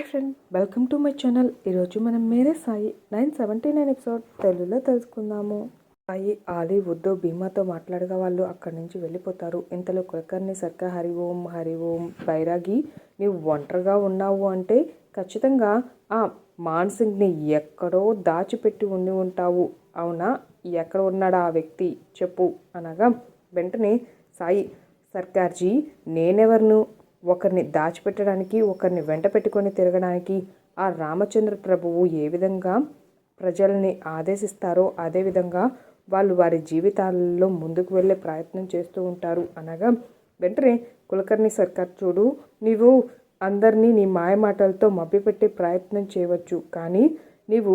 Hi friend welcome to my channel. ఈరోజు మనం మేరే Sai nine seventy nine episode తెలుగులో తెలుసుకుందాము. సాయి ఆలీ ఉద్దో భీమాతో మాట్లాడగా వాళ్ళు అక్కడి నుంచి వెళ్ళిపోతారు. ఇంతలో కులకర్ణి సర్క హరి ఓం హరి ఓం బైరాగి నీవు ఒంటరిగా ఉన్నావు అంటే ఖచ్చితంగా ఆ మాన్సింగ్ని ఎక్కడో దాచిపెట్టి ఉండి ఉంటావు. అవునా? ఎక్కడ ఉన్నాడా ఆ వ్యక్తి? చెప్పు. అనగా వెంటనే సాయి సర్కార్జీ నేనెవరిను? ఒకరిని దాచిపెట్టడానికి ఒకరిని వెంట పెట్టుకొని తిరగడానికి ఆ రామచంద్ర ప్రభువు ఏ విధంగా ప్రజల్ని ఆదేశిస్తారో అదేవిధంగా వాళ్ళు వారి జీవితాలలో ముందుకు వెళ్ళే ప్రయత్నం చేస్తూ ఉంటారు. అనగా వెంటనే కులకర్ణి సర్కార్ చూడు నీవు అందరినీ నీ మాయమాటలతో మభ్యపెట్టే ప్రయత్నం చేయవచ్చు. కానీ నీవు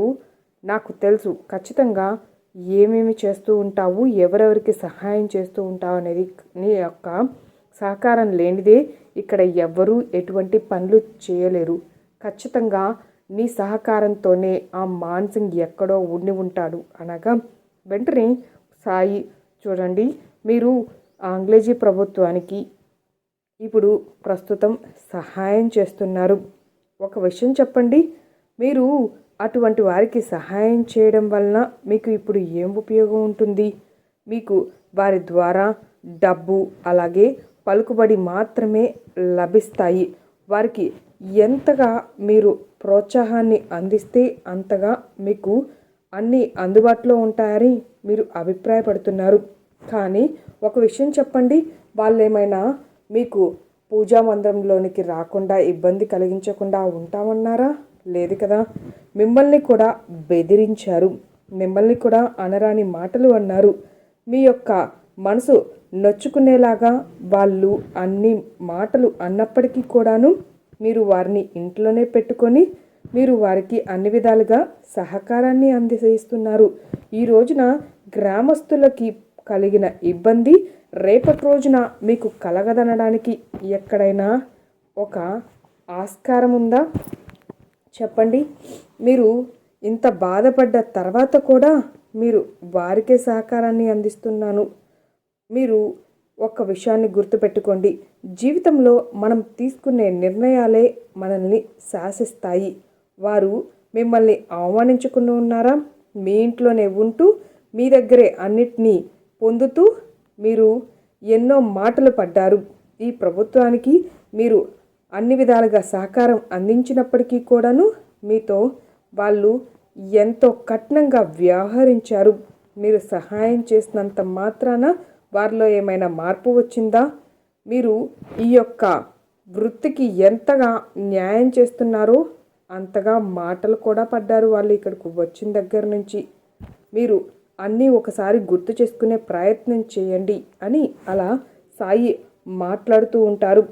నాకు తెలుసు ఖచ్చితంగా ఏమేమి చేస్తూ ఉంటావు ఎవరెవరికి సహాయం చేస్తూ ఉంటావు అనేది నీ యొక్క సహకారం లేనిదే ఇక్కడ ఎవ్వరూ ఎటువంటి పనులు చేయలేరు. ఖచ్చితంగా నీ సహకారంతోనే ఆ మాన్సింగ్ ఎక్కడో ఉండి ఉంటాడు. అనగా వెంటనే సాయి చూడండి మీరు ఆంగ్లేజీ ప్రభుత్వానికి ఇప్పుడు ప్రస్తుతం సహాయం చేస్తున్నారు. ఒక విషయం చెప్పండి. మీరు అటువంటి వారికి సహాయం చేయడం వలన మీకు ఇప్పుడు ఏం ఉపయోగం ఉంటుంది? మీకు వారి ద్వారా డబ్బు అలాగే పలుకుబడి మాత్రమే లభిస్తాయి. వారికి ఎంతగా మీరు ప్రోత్సాహాన్ని అందిస్తే అంతగా మీకు అన్నీ అందుబాటులో ఉంటాయని మీరు అభిప్రాయపడుతున్నారు. కానీ ఒక విషయం చెప్పండి. వాళ్ళు ఏమైనా మీకు పూజా మందిరంలోనికి రాకుండా ఇబ్బంది కలిగించకుండా ఉంటామన్నారా? లేదు కదా. మిమ్మల్ని కూడా బెదిరించారు. మిమ్మల్ని కూడా అనరాని మాటలు అన్నారు. మీ యొక్క మనసు నొచ్చుకునేలాగా వాళ్ళు అన్ని మాటలు అన్నప్పటికీ కూడాను మీరు వారిని ఇంట్లోనే పెట్టుకొని మీరు వారికి అన్ని విధాలుగా సహకారాన్ని అందజేస్తున్నారు ఈ రోజున గ్రామస్తులకి కలిగిన ఇబ్బంది రేపటి రోజున మీకు కలగదనడానికి ఎక్కడైనా ఒక ఆస్కారం ఉందా? చెప్పండి. మీరు ఇంత బాధపడ్డ తర్వాత కూడా మీరు వారికే సహకారాన్ని అందిస్తున్నాను. మీరు ఒక్క విషయాన్ని గుర్తుపెట్టుకోండి. జీవితంలో మనం తీసుకునే నిర్ణయాలే మనల్ని శాసిస్తాయి. వారు మిమ్మల్ని అవమానించుకుని ఉన్నారా? మీ ఇంట్లోనే ఉంటూ మీ దగ్గరే అన్నిటినీ పొందుతూ మీరు ఎన్నో మాటలు పడ్డారు. ఈ ప్రభుత్వానికి మీరు అన్ని విధాలుగా సహకారం అందించినప్పటికీ కూడాను మీతో వాళ్ళు ఎంతో కఠినంగా వ్యవహరించారు. మీరు సహాయం చేసినంత మాత్రాన వారిలో ఏమైనా మార్పు వచ్చిందా? మీరు ఈ యొక్క వృత్తికి ఎంతగా న్యాయం చేస్తున్నారో? అంతగా మాటలు కూడా పడ్డారు వాళ్ళు ఇక్కడికి వచ్చిన దగ్గర నుంచి. మీరు అన్నీ ఒకసారి గుర్తు చేసుకునే ప్రయత్నం చేయండి అని అలా సాయి మాట్లాడుతూ ఉంటారు.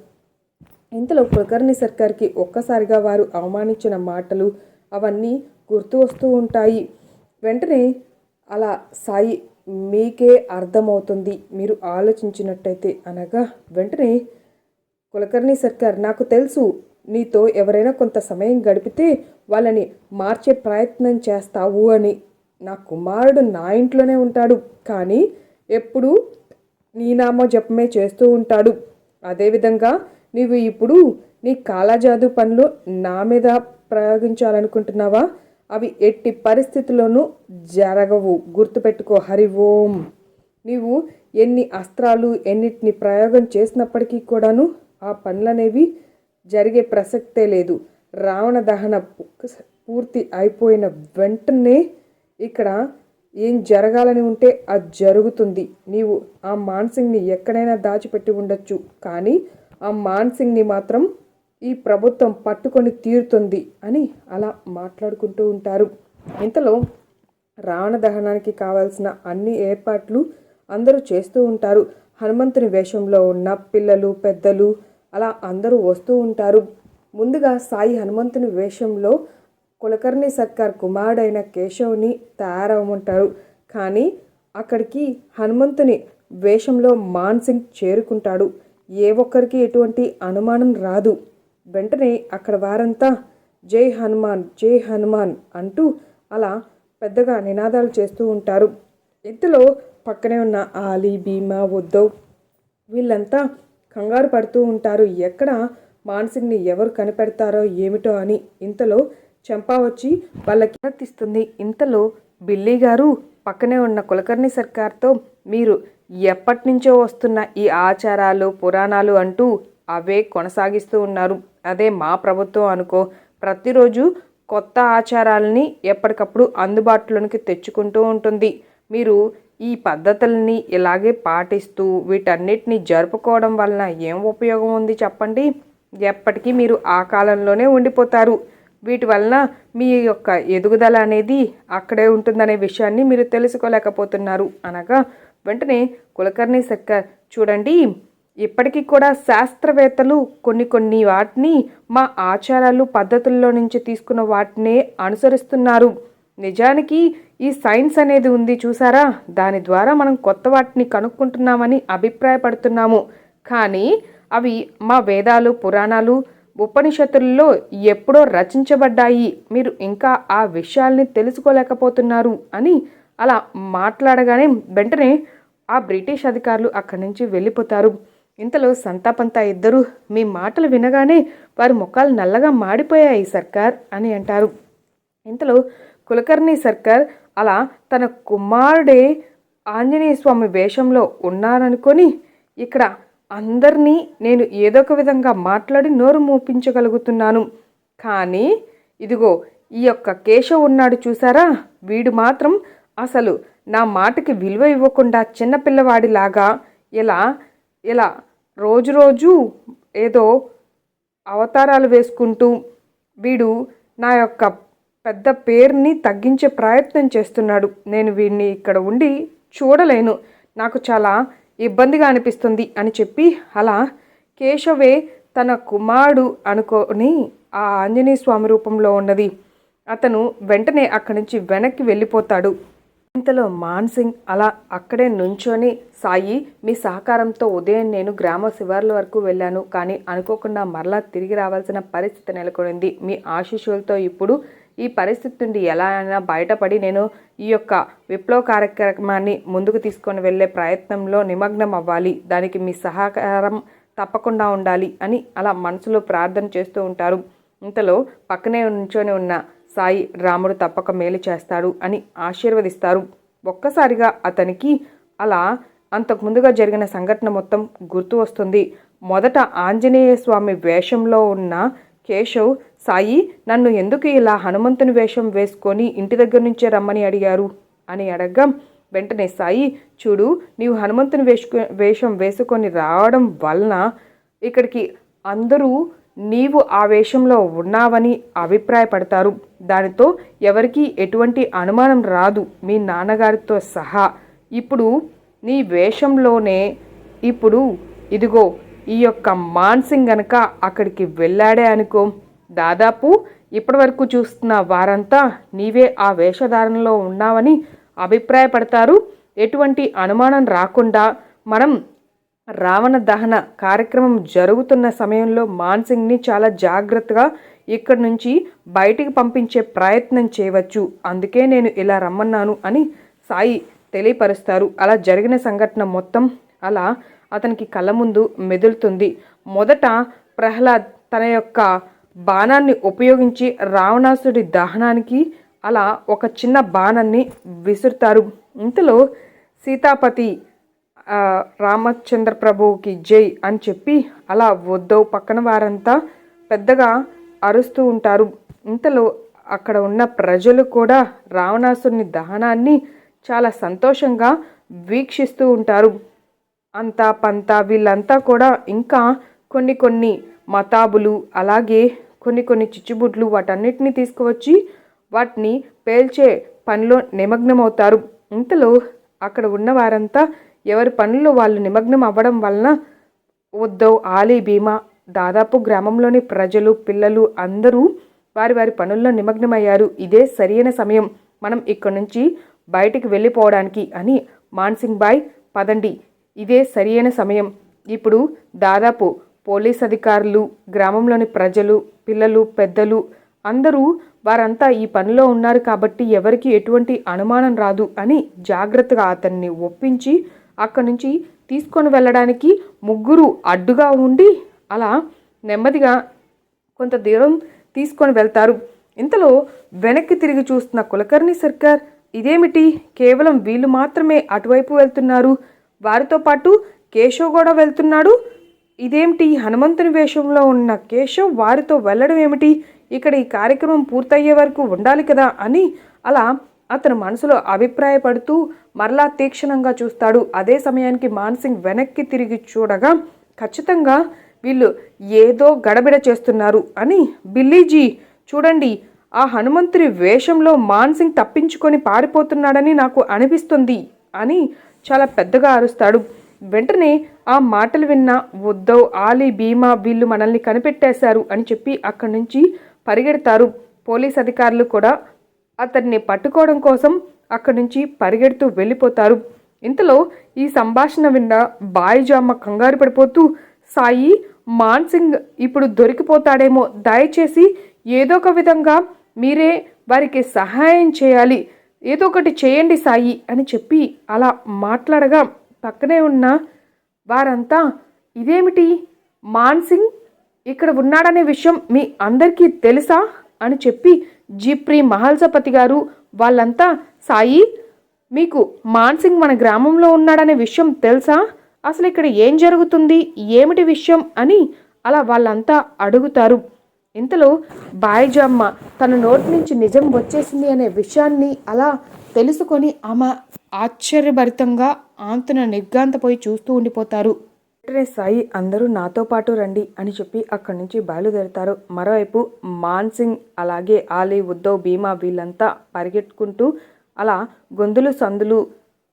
ఇంతలో కులకర్ణి సర్కార్కి ఒక్కసారిగా వారు అవమానించిన మాటలు అవన్నీ గుర్తు వస్తూ ఉంటాయి. వెంటనే అలా సాయి మీకే అర్థమవుతుంది. మీరు ఆలోచించినట్టయితే అనగా వెంటనే కులకర్ణి సర్కార్ నాకు తెలుసు నీతో ఎవరైనా కొంత సమయం గడిపితే వాళ్ళని మార్చే ప్రయత్నం చేస్తావు అని. నా కుమారుడు నా ఇంట్లోనే ఉంటాడు కానీ ఎప్పుడు నీ నామో జపమే చేస్తూ ఉంటాడు. అదేవిధంగా నీవు ఇప్పుడు నీ కాలాజాదు పనులు నా మీద ప్రయోగించాలనుకుంటున్నావా? అవి ఎట్టి పరిస్థితుల్లోనూ జరగవు. గుర్తుపెట్టుకో హరి ఓం. నీవు ఎన్ని అస్త్రాలు ఎన్నిటిని ప్రయోగం చేసినప్పటికీ కూడాను ఆ పనులనేవి జరిగే ప్రసక్తే లేదు. రావణ దహన పూర్తి అయిపోయిన వెంటనే ఇక్కడ ఏం జరగాలని ఉంటే అది జరుగుతుంది. నీవు ఆ మాన్సింగ్ని ఎక్కడైనా దాచిపెట్టి ఉండొచ్చు. కానీ ఆ మాన్సింగ్ని మాత్రం ఈ ప్రభుత్వం పట్టుకొని తీరుతుంది అని అలా మాట్లాడుకుంటూ ఉంటారు. ఇంతలో రావణ దహనానికి కావాల్సిన అన్ని ఏర్పాట్లు అందరూ చేస్తూ ఉంటారు. హనుమంతుని వేషంలో ఉన్న పిల్లలు పెద్దలు అలా అందరూ వస్తూ ఉంటారు. ముందుగా సాయి హనుమంతుని వేషంలో కులకర్ణి సర్కార్ కుమారుడైన కేశవ్ని తయారవమంటారు కానీ అక్కడికి హనుమంతుని వేషంలో మాన్సింగ్ చేరుకుంటాడు. ఏ ఒక్కరికి ఎటువంటి అనుమానం రాదు. వెంటనే అక్కడ వారంతా జై హనుమాన్ జై హనుమాన్ అంటూ అలా పెద్దగా నినాదాలు చేస్తూ ఉంటారు. ఇంతలో పక్కనే ఉన్న ఆలీ భీమా ఉద్దవ్ వీళ్ళంతా కంగారు పడుతూ ఉంటారు. ఎక్కడ మాన్సింగ్ని ఎవరు కనిపెడతారో ఏమిటో అని ఇంతలో చంపా వచ్చి వాళ్ళకి ప్రవర్తిస్తుంది ఇంతలో బిల్లీ గారు పక్కనే ఉన్న కులకర్ణి సర్కార్తో మీరు ఎప్పటి నుంచో వస్తున్న ఈ ఆచారాలు పురాణాలు అంటూ అవే కొనసాగిస్తూ ఉన్నారు. అదే మా ప్రభుత్వం అనుకో ప్రతిరోజు కొత్త ఆచారాలని ఎప్పటికప్పుడు అందుబాటులోనికి తెచ్చుకుంటూ ఉంటుంది. మీరు ఈ పద్ధతుల్ని ఇలాగే పాటిస్తూ వీటన్నిటిని జరుపుకోవడం వలన ఏం ఉపయోగం ఉంది చెప్పండి? ఎప్పటికీ మీరు ఆ కాలంలోనే ఉండిపోతారు. వీటి వలన మీ యొక్క ఎదుగుదల అనేది అక్కడే ఉంటుందనే విషయాన్ని మీరు తెలుసుకోలేకపోతున్నారు. అనగా వెంటనే కులకర్ణి సర్కార్ చూడండి. ఇప్పటికీ కూడా శాస్త్రవేత్తలు కొన్ని కొన్ని వాటిని మా ఆచారాలు పద్ధతుల్లో నుంచి తీసుకున్న వాటినే అనుసరిస్తున్నారు. నిజానికి ఈ సైన్స్ అనేది ఉంది చూసారా? దాని ద్వారా మనం కొత్త వాటిని కనుక్కుంటున్నామని అభిప్రాయపడుతున్నాము. కానీ అవి మా వేదాలు పురాణాలు ఉపనిషత్తుల్లో ఎప్పుడో రచించబడ్డాయి. మీరు ఇంకా ఆ విషయాల్ని తెలుసుకోలేకపోతున్నారు అని అలా మాట్లాడగానే వెంటనే ఆ బ్రిటిష్ అధికారులు అక్కడి నుంచి వెళ్ళిపోతారు. ఇంతలో సంతాపంతా ఇద్దరు మీ మాటలు వినగానే వారి ముఖాలు నల్లగా మాడిపోయాయి సర్కార్ అని అంటారు. ఇంతలో కులకర్ణి సర్కార్ అలా తన కుమారుడే ఆంజనేయ స్వామి వేషంలో ఉన్నారనుకొని ఇక్కడ అందరినీ నేను ఏదో ఒక విధంగా మాట్లాడి నోరు మూపించగలుగుతున్నాను. కానీ ఇదిగో ఈ యొక్క కేశవ్ ఉన్నాడు చూసారా? వీడు మాత్రం అసలు నా మాటకి విలువ ఇవ్వకుండా చిన్నపిల్లవాడిలాగా ఇలా ఇలా రోజు రోజు ఏదో అవతారాలు వేసుకుంటూ వీడు నా యొక్క పెద్ద పేరుని తగ్గించే ప్రయత్నం చేస్తున్నాడు. నేను వీడిని ఇక్కడ ఉండి చూడలేను. నాకు చాలా ఇబ్బందిగా అనిపిస్తుంది అని చెప్పి అలా కేశవే తన కుమారుడు అనుకొని ఆ ఆంజనేయ స్వామి రూపంలో ఉన్నది. అతను వెంటనే అక్కడి నుంచి వెనక్కి వెళ్ళిపోతాడు. ఇంతలో మాన్సింగ్ అలా అక్కడే నుంచొని సాయి మీ సహకారంతో ఉదయం నేను గ్రామ శివార్ల వరకు వెళ్ళాను కానీ అనుకోకుండా మరలా తిరిగి రావాల్సిన పరిస్థితి నెలకొనింది. మీ ఆశీస్సులతో ఇప్పుడు ఈ పరిస్థితి నుండి ఎలా అయినా బయటపడి నేను ఈ యొక్క విప్లవ కార్యక్రమాన్ని ముందుకు తీసుకొని వెళ్ళే ప్రయత్నంలో నిమగ్నం అవ్వాలి దానికి మీ సహకారం తప్పకుండా ఉండాలి అని అలా మనసులో ప్రార్థన చేస్తూ ఉంటారు. ఇంతలో పక్కనే నుంచొని ఉన్న సాయి రాముడు తప్పక మేలు చేస్తాడు అని ఆశీర్వదిస్తారు. ఒక్కసారిగా అతనికి అలా అంతకుముందుగా జరిగిన సంఘటన మొత్తం గుర్తు వస్తుంది. మొదట ఆంజనేయ స్వామి వేషంలో ఉన్న కేశవ్ సాయి నన్ను ఎందుకు ఇలా హనుమంతుని వేషం వేసుకొని ఇంటి దగ్గర నుంచే రమ్మని అడిగారు? అని అడగ్గా వెంటనే సాయి చూడు నీవు హనుమంతుని వేసుకు వేషం వేసుకొని రావడం వలన ఇక్కడికి అందరూ నీవు ఆ వేషంలో ఉన్నావని అభిప్రాయపడతారు. దానితో ఎవరికీ ఎటువంటి అనుమానం రాదు. మీ నాన్నగారితో సహా. ఇప్పుడు నీ వేషంలోనే ఇప్పుడు ఇదిగో ఈ యొక్క మాన్సింగ్ గనక అక్కడికి వెళ్ళాడే అనుకో. దాదాపు ఇప్పటివరకు చూస్తున్న వారంతా నీవే ఆ వేషధారణలో ఉన్నావని అభిప్రాయపడతారు. ఎటువంటి అనుమానం రాకుండా మనం రావణ దహన కార్యక్రమం జరుగుతున్న సమయంలో మాన్సింగ్ని చాలా జాగ్రత్తగా ఇక్కడి నుంచి బయటికి పంపించే ప్రయత్నం చేయవచ్చు. అందుకే నేను ఇలా రమ్మన్నాను అని సాయి తెలియపరుస్తారు. అలా జరిగిన సంఘటన మొత్తం అలా అతనికి కళ్ళ ముందు మెదులుతుంది. మొదట ప్రహ్లాద్ తన యొక్క బాణాన్ని ఉపయోగించి రావణాసుడి దహనానికి అలా ఒక చిన్న బాణాన్ని విసురుతారు. ఇంతలో సీతాపతి రామచంద్ర ప్రభువుకి జై అని చెప్పి అలా వద్దవు పక్కన వారంతా పెద్దగా అరుస్తూ ఉంటారు. ఇంతలో అక్కడ ఉన్న ప్రజలు కూడా రావణాసుని దహనాన్ని చాలా సంతోషంగా వీక్షిస్తూ ఉంటారు. అంతా పంత వీళ్ళంతా కూడా ఇంకా కొన్ని కొన్ని మతాబులు అలాగే కొన్ని కొన్ని చిచ్చుబుడ్లు వాటన్నిటిని తీసుకువచ్చి వాటిని పేల్చే పనిలో నిమగ్నమవుతారు. ఇంతలో అక్కడ ఉన్న వారంతా ఎవరి పనుల్లో వాళ్ళు నిమగ్నం అవ్వడం వలన ఉద్దవ్ ఆలీ భీమా దాదాపు గ్రామంలోని ప్రజలు పిల్లలు అందరూ వారి వారి పనుల్లో నిమగ్నమయ్యారు. ఇదే సరైన సమయం. మనం ఇక్కడి నుంచి బయటికి వెళ్ళిపోవడానికి అని మాన్సింగ్ బాయ్ పదండి. ఇదే సరియైన సమయం. ఇప్పుడు దాదాపు పోలీస్ అధికారులు గ్రామంలోని ప్రజలు పిల్లలు పెద్దలు అందరూ వారంతా ఈ పనిలో ఉన్నారు కాబట్టి ఎవరికి ఎటువంటి అనుమానం రాదు అని జాగ్రత్తగా అతన్ని ఒప్పించి అక్కడి నుంచి తీసుకొని వెళ్ళడానికి ముగ్గురు అడ్డుగా ఉండి అలా నెమ్మదిగా కొంత దూరం తీసుకొని వెళ్తారు. ఇంతలో వెనక్కి తిరిగి చూస్తున్న కులకర్ణి సర్కార్ ఇదేమిటి? కేవలం వీళ్ళు మాత్రమే అటువైపు వెళ్తున్నారు. వారితో పాటు కేశవ్ కూడా వెళ్తున్నాడు. ఇదేమిటి? హనుమంతుని వేషంలో ఉన్న కేశవ్ వారితో వెళ్ళడం ఏమిటి? ఇక్కడ ఈ కార్యక్రమం పూర్తయ్యే వరకు ఉండాలి కదా? అని అలా అతను మనసులో అభిప్రాయపడుతూ మరలా తీక్షణంగా చూస్తాడు. అదే సమయానికి మాన్సింగ్ వెనక్కి తిరిగి చూడగా ఖచ్చితంగా వీళ్ళు ఏదో గడబిడ చేస్తున్నారు అని బిల్లీజీ చూడండి ఆ హనుమంతుడి వేషంలో మాన్సింగ్ తప్పించుకొని పారిపోతున్నాడని నాకు అనిపిస్తుంది అని చాలా పెద్దగా అరుస్తాడు. వెంటనే ఆ మాటలు విన్న ఉద్దవ్ ఆలీ భీమా వీళ్ళు మనల్ని కనిపెట్టేశారు అని చెప్పి అక్కడి నుంచి పరిగెడతారు. పోలీస్ అధికారులు కూడా అతన్ని పట్టుకోవడం కోసం అక్కడి నుంచి పరిగెడుతూ వెళ్ళిపోతారు. ఇంతలో ఈ సంభాషణ విన్న బాయిజామ్మ కంగారు పడిపోతూ సాయి మాన్సింగ్ ఇప్పుడు దొరికిపోతాడేమో. దయచేసి ఏదో ఒక విధంగా మీరే వారికి సహాయం చేయాలి. ఏదో ఒకటి చేయండి సాయి అని చెప్పి అలా మాట్లాడగా పక్కనే ఉన్న వారంతా ఇదేమిటి? మాన్సింగ్ ఇక్కడ ఉన్నాడనే విషయం మీ అందరికీ తెలుసా? అని చెప్పి జిప్రి మహల్సపతి గారు వాళ్ళంతా సాయి మీకు మాన్సింగ్ మన గ్రామంలో ఉన్నాడనే విషయం తెలుసా? అసలు ఇక్కడ ఏం జరుగుతుంది? ఏమిటి విషయం? అని అలా వాళ్ళంతా అడుగుతారు. ఇంతలో బాయిజమ్మ తన నోటి నుంచి నిజం వచ్చేసింది అనే విషయాన్ని అలా తెలుసుకొని ఆమె ఆశ్చర్యభరితంగా ఆంతన నిర్గాంతపోయి చూస్తూ ఉండిపోతారు. వెంటనే సాయి అందరూ నాతో పాటు రండి అని చెప్పి అక్కడి నుంచి బయలుదేరుతారు. మరోవైపు మాన్సింగ్ అలాగే ఆలీ ఉద్దవ్ భీమా వీళ్ళంతా పరిగెట్టుకుంటూ అలా గొంతులు సందులు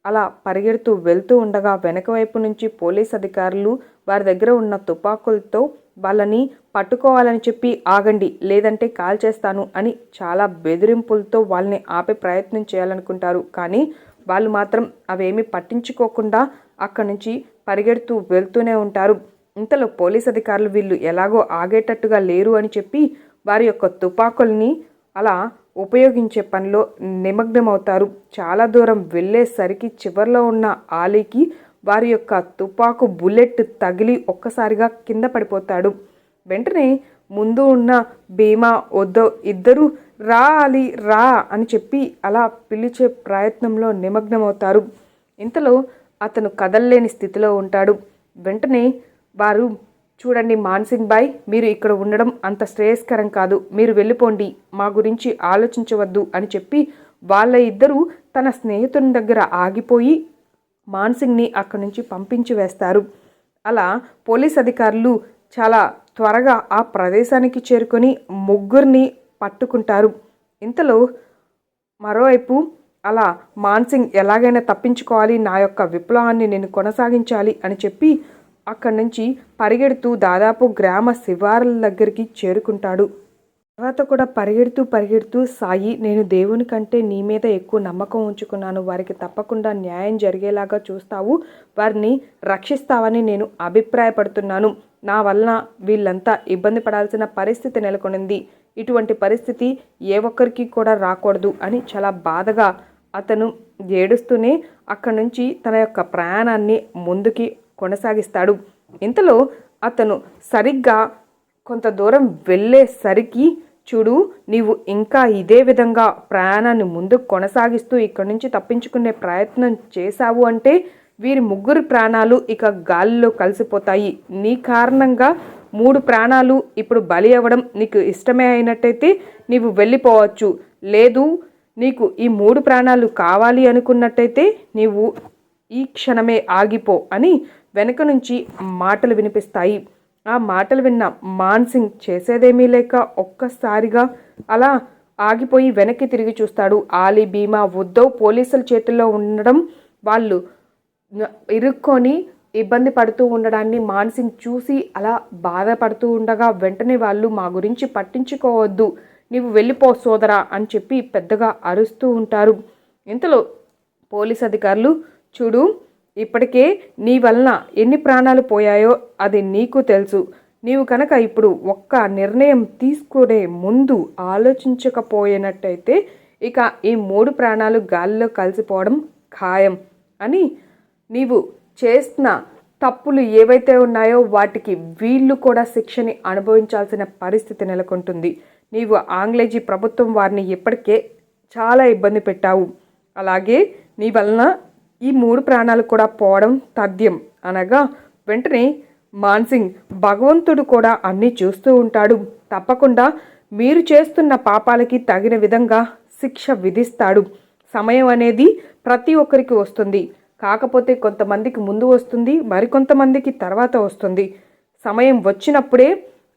అలా పరిగెడుతూ వెళ్తూ ఉండగా వెనక వైపు నుంచి పోలీస్ అధికారులు వారి దగ్గర ఉన్న తుపాకులతో వాళ్ళని పట్టుకోవాలని చెప్పి ఆగండి లేదంటే కాల్ చేస్తాను అని చాలా బెదిరింపులతో వాళ్ళని ఆపే ప్రయత్నం చేయాలనుకుంటారు. కానీ వాళ్ళు మాత్రం అవేమీ పట్టించుకోకుండా అక్కడి నుంచి పరిగెడుతూ వెళ్తూనే ఉంటారు. ఇంతలో పోలీస్ అధికారులు వీళ్ళు ఎలాగో ఆగేటట్టుగా లేరు అని చెప్పి వారి యొక్క తుపాకుల్ని అలా ఉపయోగించే పనిలో నిమగ్నమవుతారు. చాలా దూరం వెళ్ళేసరికి చివర్లో ఉన్న ఆలీకి వారి యొక్క తుపాకు బుల్లెట్ తగిలి ఒక్కసారిగా కింద పడిపోతాడు. వెంటనే ముందు ఉన్న భీమా వద్దో ఇద్దరు రా అలీ రా అని చెప్పి అలా పిలిచే ప్రయత్నంలో నిమగ్నమవుతారు. ఇంతలో అతను కదల్లేని స్థితిలో ఉంటాడు. వెంటనే వారు చూడండి మాన్సింగ్ బాయ్ మీరు ఇక్కడ ఉండడం అంత శ్రేయస్కరం కాదు. మీరు వెళ్ళిపోండి మా గురించి ఆలోచించవద్దు అని చెప్పి వాళ్ళ ఇద్దరూ తన స్నేహితుని దగ్గర ఆగిపోయి మాన్సింగ్ని అక్కడి నుంచి పంపించి వేస్తారు. అలా పోలీస్ అధికారులు చాలా త్వరగా ఆ ప్రదేశానికి చేరుకొని ముగ్గురిని పట్టుకుంటారు. ఇంతలో మరోవైపు అలా మాన్సింగ్ ఎలాగైనా తప్పించుకోవాలి నా యొక్క విప్లవాన్ని నేను కొనసాగించాలి అని చెప్పి అక్కడి నుంచి పరిగెడుతూ దాదాపు గ్రామ శివారుల దగ్గరికి చేరుకుంటాడు. తర్వాత కూడా పరిగెడుతూ పరిగెడుతూ సాయి నేను దేవుని కంటే నీ మీద ఎక్కువ నమ్మకం ఉంచుకున్నాను. వారికి తప్పకుండా న్యాయం జరిగేలాగా చూస్తావు. వారిని రక్షిస్తావని నేను అభిప్రాయపడుతున్నాను. నా వలన వీళ్ళంతా ఇబ్బంది పడాల్సిన పరిస్థితి నెలకొనింది. ఇటువంటి పరిస్థితి ఏ ఒక్కరికి కూడా రాకూడదు అని చాలా బాధగా అతను ఏడుస్తూనే అక్కడి నుంచి తన యొక్క ప్రయాణాన్ని ముందుకి కొనసాగిస్తాడు. ఇంతలో అతను సరిగ్గా కొంత దూరం వెళ్ళేసరికి చూడు నీవు ఇంకా ఇదే విధంగా ప్రయాణాన్ని ముందుకు కొనసాగిస్తూ ఇక్కడి నుంచి తప్పించుకునే ప్రయత్నం చేశావు అంటే వీరి ముగ్గురు ప్రాణాలు ఇక గాలిలో కలిసిపోతాయి. నీ కారణంగా మూడు ప్రాణాలు ఇప్పుడు బలి అవ్వడం నీకు ఇష్టమే అయినట్టయితే నీవు వెళ్ళిపోవచ్చు. లేదు నీకు ఈ మూడు ప్రాణాలు కావాలి అనుకున్నట్టయితే నీవు ఈ క్షణమే ఆగిపో అని వెనక నుంచి మాటలు వినిపిస్తాయి. ఆ మాటలు విన్న మాన్సింగ్ చేసేదేమీ లేక ఒక్కసారిగా అలా ఆగిపోయి వెనక్కి తిరిగి చూస్తాడు. ఆలీ భీమా ఉద్దవ్ పోలీసుల చేతుల్లో ఉండడం వాళ్ళు ఇరుక్కొని ఇబ్బంది పడుతూ ఉండడాన్ని మాన్సింగ్ చూసి అలా బాధపడుతూ ఉండగా వెంటనే వాళ్ళు మా గురించి పట్టించుకోవద్దు. నీవు వెళ్ళిపో సోదరా అని చెప్పి పెద్దగా అరుస్తూ ఉంటారు. ఇంతలో పోలీస్ అధికారులు చూడు ఇప్పటికే నీ వలన ఎన్ని ప్రాణాలు పోయాయో అది నీకు తెలుసు. నీవు కనుక ఇప్పుడు ఒక్క నిర్ణయం తీసుకునే ముందు ఆలోచించకపోయినట్టయితే ఇక ఈ మూడు ప్రాణాలు గాలిలో కలిసిపోవడం ఖాయం అని నీవు చేసిన తప్పులు ఏవైతే ఉన్నాయో వాటికి వీళ్ళు కూడా శిక్షని అనుభవించాల్సిన పరిస్థితి నెలకొంటుంది. నీవు ఆంగ్లేజీ ప్రభుత్వం వారిని ఇప్పటికే చాలా ఇబ్బంది పెట్టావు. అలాగే నీ వలన ఈ మూడు ప్రాణాలు కూడా పోవడం తథ్యం. అనగా వెంటనే మాన్సింగ్ భగవంతుడు కూడా అన్నీ చూస్తూ ఉంటాడు. తప్పకుండా మీరు చేస్తున్న పాపాలకి తగిన విధంగా శిక్ష విధిస్తాడు. సమయం అనేది ప్రతి ఒక్కరికి వస్తుంది. కాకపోతే కొంతమందికి ముందు వస్తుంది మరికొంతమందికి తర్వాత వస్తుంది. సమయం వచ్చినప్పుడే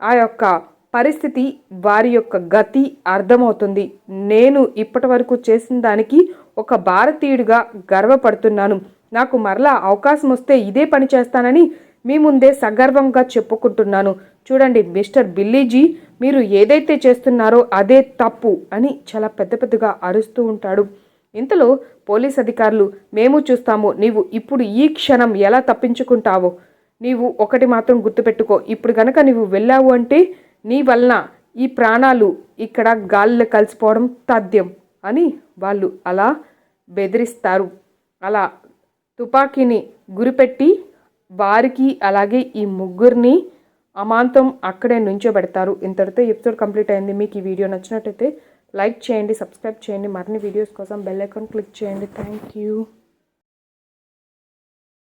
ఆ యొక్క పరిస్థితి వారి యొక్క గతి అర్థమవుతుంది. నేను ఇప్పటి వరకు చేసిన దానికి ఒక భారతీయుడిగా గర్వపడుతున్నాను. నాకు మరలా అవకాశం వస్తే ఇదే పని చేస్తానని మీ ముందే సగర్వంగా చెప్పుకుంటున్నాను. చూడండి మిస్టర్ బిల్లీజీ మీరు ఏదైతే చేస్తున్నారో అదే తప్పు అని చాలా పెద్ద పెద్దగా అరుస్తూ ఉంటాడు. ఇంతలో పోలీస్ అధికారులు మేము చూస్తాము నీవు ఇప్పుడు ఈ క్షణం ఎలా తప్పించుకుంటావో? నీవు ఒకటి మాత్రం గుర్తుపెట్టుకో. ఇప్పుడు గనక నీవు వెళ్ళావు అంటే నీ వలన ఈ ప్రాణాలు ఇక్కడ గాలిలో కలిసిపోవడం తథ్యం అని వాళ్ళు అలా బెదిరిస్తారు. అలా తుపాకీని గురిపెట్టి వారికి అలాగే ఈ ముగ్గురిని అమాంతం అక్కడే నుంచోబెడతారు. ఇంతటితో ఎపిసోడ్ కంప్లీట్ అయింది. మీకు ఈ వీడియో నచ్చినట్టయితే లైక్ చేయండి సబ్స్క్రైబ్ చేయండి. మరిన్ని వీడియోస్ కోసం బెల్ ఐకాన్ క్లిక్ చేయండి. Thank you.